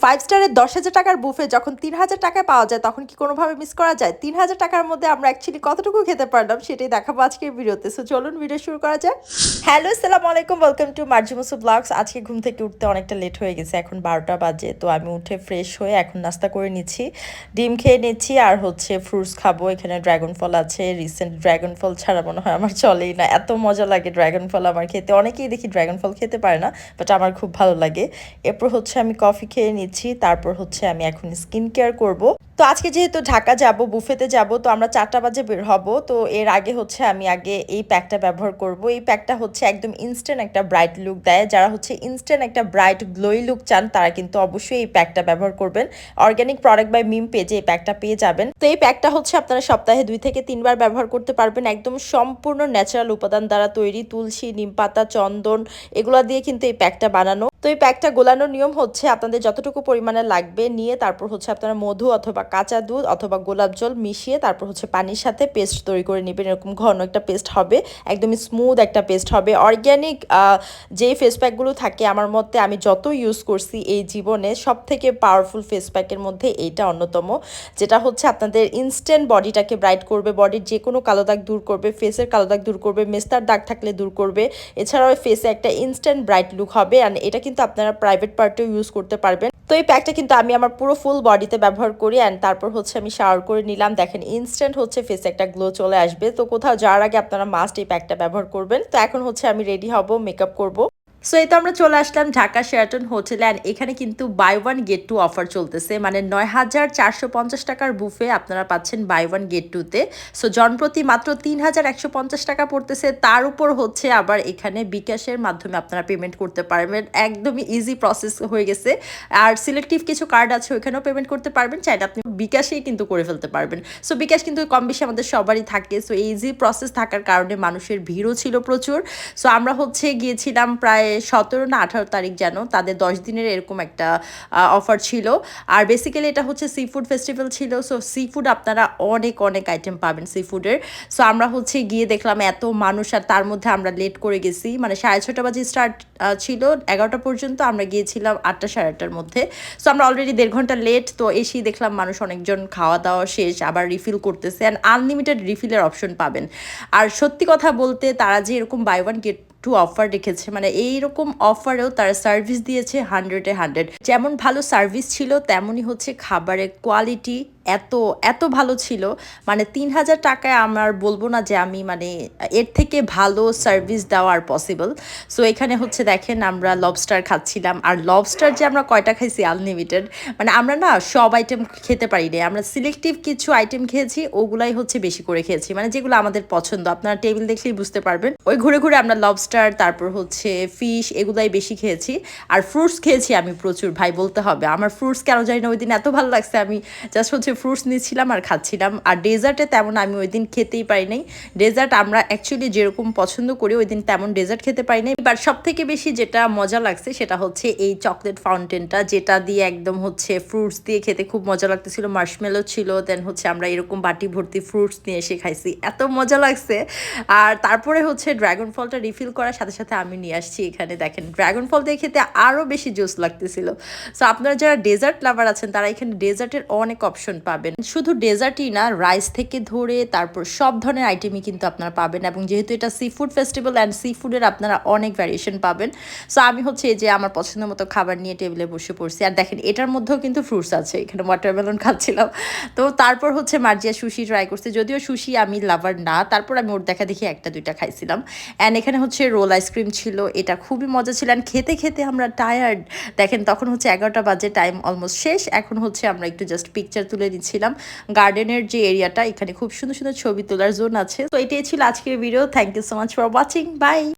Five স্টারের দশ হাজার টাকার বুফে যখন তিন হাজার টাকায় পাওয়া যায়, তখন কি কোনোভাবে মিস করা যায়? তিন হাজার টাকার মধ্যে আমরা অ্যাকচুয়ালি কতটুকু খেতে পারলাম সেটাই দেখাবো আজকের ভিডিওতে। সো চলুন ভিডিও শুরু করা যায় হ্যালো আসসালামু আলাইকুম ওয়েলকাম টু মার্জিমসু ব্লগস আজকে ঘুম থেকে উঠতে অনেকটা লেট হয়ে গেছে, এখন বারোটা বাজে, তো আমি উঠে ফ্রেশ হয়ে এখন নাস্তা করে নিচ্ছি, ডিম খেয়ে নিচ্ছি, আর হচ্ছে ফ্রুটস খাব। এখানে ড্রাগন ফল আছে রিসেন্ট ড্রাগন ফল ছাড়া মনে হয় আমার চলেই না। এত মজা লাগে ড্রাগন ফল আমার খেতে। অনেকেই দেখি ড্রাগন ফল খেতে পারে না বাট আমার খুব ভালো লাগে। এরপর হচ্ছে আমি কফি খেয়ে নিচ্ছি, তারপর হচ্ছে আমি এখন স্কিন কেয়ার করব। তো আজকে যেহেতু ঢাকা যাব, বুফেতে যাব, তো আমরা চারটা বাজে বের হব। তো এর আগে হচ্ছে আমি আগে এই প্যাকটা ব্যবহার করব। এই প্যাকটা হচ্ছে একদম ইনস্ট্যান্ট একটা ব্রাইট লুক দেয়। যারা হচ্ছে ইনস্ট্যান্ট একটা ব্রাইট গ্লোই লুক চান, তারা কিন্তু অবশ্যই এই প্যাকটা ব্যবহার করবেন। অর্গ্যানিক প্রোডাক্ট বাই মিম পেজে এই প্যাকটা পেয়ে যাবেন। তো এই প্যাকটা হচ্ছে আপনারা সপ্তাহে দুই থেকে তিনবার ব্যবহার করতে পারবেন। একদম সম্পূর্ণ ন্যাচারাল উপাদান দ্বারা তৈরি, তুলসী, নিম পাতা, চন্দন, এগুলো দিয়ে কিন্তু এই প্যাকটা বানানো। তো এই প্যাকটা গোলানোর নিয়ম হচ্ছে আপনাদের যতটুকু পরিমাণে লাগবে, নিয়ে তারপর হচ্ছে আপনারা মধু অথবা কাঁচা দুধ অথবা গোলাপ জল মিশিয়ে তারপর হচ্ছে পানির সাথে পেস্ট তৈরি করে নেবেন। এরকম ঘন একটা পেস্ট হবে, একদমই স্মুথ একটা পেস্ট হবে। অর্গ্যানিক যেই ফেস প্যাকগুলো থাকে আমার মতে আমি যত ইউজ করছি এই জীবনে সব থেকে পাওয়ারফুল ফেস প্যাকের মধ্যে এইটা অন্যতম, যেটা হচ্ছে আপনাদের ইনস্ট্যান্ট বডিটাকে ব্রাইট করবে বডির যে কোনো কালো দাগ দূর করবে ফেসের কালো দাগ দূর করবে, মেস্তার দাগ থাকলে দূর করবে। এছাড়াও ফেসে একটা ইনস্ট্যান্ট ব্রাইট লুক হবে অ্যান্ড এটা কিন্তু আপনারা প্রাইভেট পার্টেও ইউজ করতে পারবেন। তো এই প্যাকটা কিন্তু আমি আমার পুরো ফুল বডিতে ব্যবহার করি অ্যান্ড তারপর হচ্ছে আমি শাওয়ার করে নিলাম। দেখেন ইনস্ট্যান্ট হচ্ছে ফেসে একটা গ্লো চলে আসবে। তো কোথাও যাওয়ার আগে আপনারা মাস্ট এই প্যাকটা ব্যবহার করবেন। তো এখন হচ্ছে আমি রেডি হব মেকআপ করব। সো এই তো আমরা চলে আসলাম ঢাকা শেরাটন হোটেল অ্যান্ড এখানে কিন্তু buy one get two offer চলতেছে। মানে নয় হাজার চারশো পঞ্চাশ টাকার বুফে আপনারা পাচ্ছেন বাই ওয়ান গেট টুতে সো জনপ্রতি মাত্র তিন হাজার একশো পঞ্চাশ টাকা পড়তেছে। তার উপর হচ্ছে আবার এখানে বিকাশের মাধ্যমে আপনারা পেমেন্ট করতে পারবেন। একদমই ইজি প্রসেস হয়ে গেছে। আর সিলেক্টিভ কিছু কার্ড আছে, ওইখানেও পেমেন্ট করতে পারবেন। চাইলে আপনি বিকাশেই কিন্তু করে ফেলতে পারবেন। সো বিকাশ কিন্তু কম বেশি আমাদের সবারই থাকে। সো ইজি প্রসেস থাকার কারণে মানুষের ভিড়ও ছিল প্রচুর। সো আমরা হচ্ছে গিয়েছিলাম প্রায় সতেরো না আঠারো তারিখ যেন তাদের দশ দিনের এরকম একটা অফার ছিল। আর বেসিক্যালি এটা হচ্ছে সি ফুড ফেস্টিভ্যাল ছিল সো সি ফুড আপনারা অনেক অনেক আইটেম পাবেন সি ফুডের সো আমরা হচ্ছে গিয়ে দেখলাম এত মানুষ আর তার মধ্যে আমরা লেট করে গেছি। মানে সাড়ে ছটা বাজে স্টার্ট ছিল, এগারোটা পর্যন্ত আমরা গিয়েছিলাম আটটা, সাড়ে আটটার মধ্যে। সো আমরা অলরেডি দেড় ঘণ্টা লেট তো এসেই দেখলাম মানুষ অনেকজন খাওয়া দাওয়া শেষ, আবার রিফিল করতেছে। অ্যান্ড আনলিমিটেড রিফিলের অপশন পাবেন। আর সত্যি কথা বলতে তারা যে এরকম buy one get two offer রেখেছে মানে এইরকম অফারেও তারা সার্ভিস দিয়েছে হান্ড্রেডে হান্ড্রেড যেমন ভালো সার্ভিস ছিল, তেমনই হচ্ছে খাবারের কোয়ালিটি এত এত ভালো ছিল। মানে তিন হাজার টাকায় আমার বলব না যে আমি মানে এর থেকে ভালো সার্ভিস দেওয়া আর পসিবল সো এখানে হচ্ছে দেখেন আমরা লবস্টার খাচ্ছিলাম। আর লবস্টার যে আমরা কয়টা খাইছি আনলিমিটেড মানে আমরা না সব আইটেম খেতে পারি না আমরা সিলেক্টিভ কিছু আইটেম খেয়েছি, ওগুলাই হচ্ছে বেশি করে খেয়েছি। মানে যেগুলো আমাদের পছন্দ। আপনারা টেবিল দেখলেই বুঝতে পারবেন। ওই ঘুরে ঘুরে আমরা লবস্টার তারপর হচ্ছে ফিশ এগুলাই বেশি খেয়েছি। আর ফ্রুটস খেয়েছি আমি প্রচুর। ভাই, বলতে হবে। আমার ফ্রুটস কেন জানি না, ওই দিন এত ভালো লাগছে। আমি জাস্ট হচ্ছে ফ্রুটস নিচ্ছিলাম আর খাচ্ছিলাম। আর ডেজার্টে তেমন আমি ওই দিন খেতেই পারি নাই। ডেজার্ট আমরা অ্যাকচুয়ালি যেরকম পছন্দ করি, ওই দিন তেমন ডেজার্ট খেতে পারি নাই। বাট সব থেকে বেশি যেটা মজা লাগছে, সেটা হচ্ছে এই চকলেট ফাউন্টেনটা যেটা দিয়ে একদম হচ্ছে ফ্রুটস দিয়ে খেতে খুব মজা লাগতেছিল। মার্শমেলো ছিল দেন হচ্ছে আমরা এরকম বাটি ভর্তি ফ্রুটস নিয়ে এসে খাইছি। এত মজা লাগছে। আর তারপরে হচ্ছে ড্রাগন ফলটা রিফিল করার সাথে সাথে আমি নিয়ে আসছি এখানে, দেখেন। ড্রাগন ফল দিয়ে খেতে আরও বেশি জুস লাগতেছিল। সো আপনারা যারা ডেজার্ট লাভার আছেন, তারা এখানে ডেজার্টের অনেক অপশন পাবেন। শুধু ডেজার্টই না, রাইস থেকে ধরে তারপর সব ধরনের আইটেমই কিন্তু আপনারা পাবেন এবং যেহেতু এটা সি ফুড ফেস্টিভ্যাল অ্যান্ড সি ফুডের আপনারা অনেক ভ্যারিয়েশন পাবেন। সো আমি হচ্ছে এই যে আমার পছন্দ মতো খাবার নিয়ে টেবিলে বসে পড়ছি। আর দেখেন, এটার মধ্যেও কিন্তু ফ্রুটস আছে। এখানে ওয়াটারমেলন খাচ্ছিলাম। তো তারপর হচ্ছে মার্জিয়া সুশি ট্রাই করছে। যদিও সুশি আমি লাভার না, তারপর আমি ওর দেখা দেখি একটা, দুইটা খাইছিলাম। অ্যান্ড এখানে হচ্ছে রোল আইসক্রিম ছিল, এটা খুবই মজা ছিল। অ্যান্ড খেতে খেতে আমরা টায়ার্ড দেখেন, তখন হচ্ছে এগারোটা বাজে টাইম অলমোস্ট শেষ। এখন হচ্ছে আমরা একটু জাস্ট পিকচার তুলে দিচ্ছিলাম গার্ডেনের যে এরিয়াটা এখানে খুব সুন্দর সুন্দর ছবি তোলার জোন আছে। তো এটাই ছিল আজকের video thank you so much for watching bye